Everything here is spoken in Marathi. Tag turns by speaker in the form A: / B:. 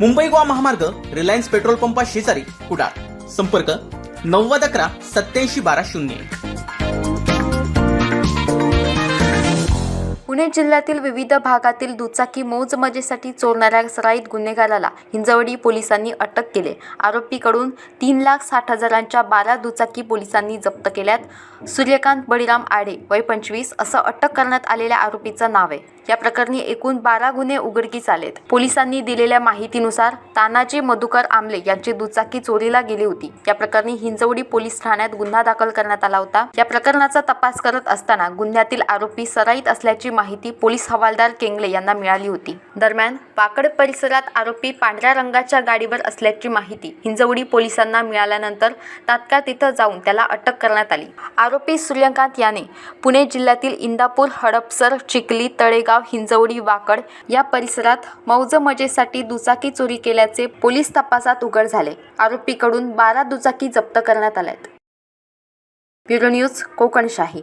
A: मुंबई गोवा महामार्ग रिलायन्स पेट्रोल पंपा शेजारी कुडाळ. संपर्क नव्वद अकरा सत्याऐंशी बारा शून्य एक.
B: पुणे जिल्ह्यातील विविध भागातील दुचाकी मौजमजेसाठी चोरणाऱ्या सराईत गुन्हेगाराला हिंजवडी पोलिसांनी अटक केले. आरोपीकडून तीन लाख साठ हजारांच्या बारा दुचाकी पोलिसांनी जप्त केल्यात. सूर्यकांत बळीराम आडे वय पंचवीस असं अटक करण्यात आलेल्या आरोपीचं नाव आहे. या प्रकरणी एकूण बारा गुन्हे उघडकीस आलेत. पोलिसांनी दिलेल्या माहितीनुसार तानाजी मधुकर आमले यांची दुचाकी चोरीला गेली होती. या प्रकरणी हिंजवडी पोलीस ठाण्यात गुन्हा दाखल करण्यात आला होता. या प्रकरणाचा तपास करत असताना गुन्ह्यातील आरोपी सराईत असल्याची माहिती माहिती पोलीस हवालदार केंगले यांना मिळाली होती. दरम्यान वाकड परिसरात आरोपी पांढऱ्या रंगाच्या गाडीवर असल्याची माहिती हिंजवडी पोलिसांना मिळाल्यानंतर तात्काळ तिथं जाऊन त्याला अटक करण्यात आली. आरोपी सूर्यकांत याने पुणे जिल्ह्यातील इंदापूर हडपसर चिखली तळेगाव हिंजवडी वाकड या परिसरात मौज मजेसाठी दुचाकी चोरी केल्याचे पोलीस तपासात उघड झाले. आरोपीकडून बारा दुचाकी जप्त करण्यात आल्यात. Bureau news Kokanshahi.